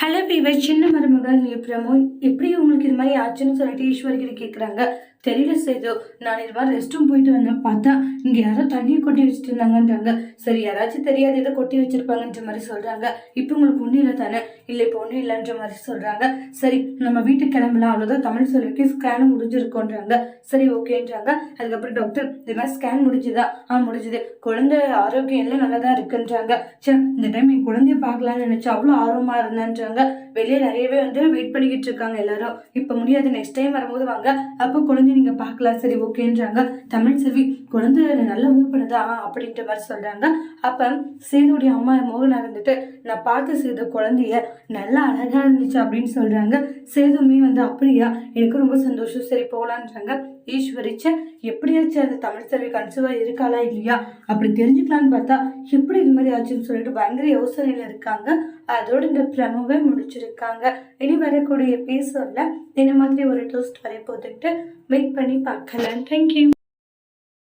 Hello viewer சின்ன மருமகள் promo எப்படி உங்களுக்கு இது மாதிரி ஆச்சுன்னு சொல்லிட்டு ஈஸ்வரி கிட்ட கேட்குறாங்க தெரியல சேது நான் இது மாதிரி ரெஸ்ட் ரூம் போயிட்டு வந்தேன். பார்த்தா இங்கே யாரோ தண்ணியை கொட்டி வச்சுட்டு இருந்தாங்கன்றாங்க சரி யாராச்சும் தெரியாத இதை கொட்டி வச்சிருப்பாங்கன்ற மாதிரி சொல்கிறாங்க இப்போ உங்களுக்கு ஒன்றும் இல்லை தானே? இல்லை இப்போ ஒன்றும் இல்லைன்ற மாதிரி சொல்கிறாங்க சரி நம்ம வீட்டுக்கு கிளம்பலாம். அவ்வளோதான் தமிழ் சொல்லிக்கு ஸ்கேனும் முடிஞ்சிருக்கோன்றாங்க. சரி ஓகேன்றாங்க. அதுக்கப்புறம் டாக்டர் இது மாதிரி ஸ்கேன் முடிஞ்சுதா? ஆ முடிஞ்சுது. குழந்தை ஆரோக்கியம் எல்லாம் நல்லா தான் இருக்குன்றாங்க. சே இந்த டைம் என் குழந்தைய பார்க்கலான்னு நினச்சா அவ்வளோ ஆர்வமாக இருந்தேன்றாங்க. வெளியே நிறையவே வந்து வெயிட் பண்ணிக்கிட்டு இருக்காங்க எல்லாரும். இப்போ முடியாது. நெக்ஸ்ட் டைம் வரும்போது வாங்க. அப்போ குழந்தை நீங்க பார்க்கலாம் சரி ஓகேன்றாங்க. தமிழ் செல்வி குழந்தை நல்லா மூவ் பண்ணுதா? ஆ, அப்படின்ற மாதிரி சொல்றாங்க. அப்ப சேதுடைய அம்மா மோகனாக இருந்துட்டு நான் பார்த்து செய்த குழந்தைய நல்லா அழகா இருந்துச்சு அப்படின்னு சொல்றாங்க. சேதுமே வந்து அப்படியா? எனக்கு ரொம்ப சந்தோஷம். சரி போகலான்றாங்க ஈஸ்வரிச்ச எப்படியாச்சும் அந்த தமிழ் செல்வி கன்சீவா இருக்காளா இல்லையா? அப்படி தெரிஞ்சுக்கலான்னு பார்த்தா எப்படி இது மாதிரி ஆச்சுன்னு சொல்லிட்டு பயங்கர யோசனையில் இருக்காங்க. அதோட இந்த பிரமவே முடிச்சிருக்காங்க. இனி வரக்கூடிய எபிசோட்ல இந்த மாதிரி ஒரு டோஸ்ட் வரைய போட்டுக்கிட்டு வெயிட் பண்ணி பார்க்கலாம். தேங்க்யூ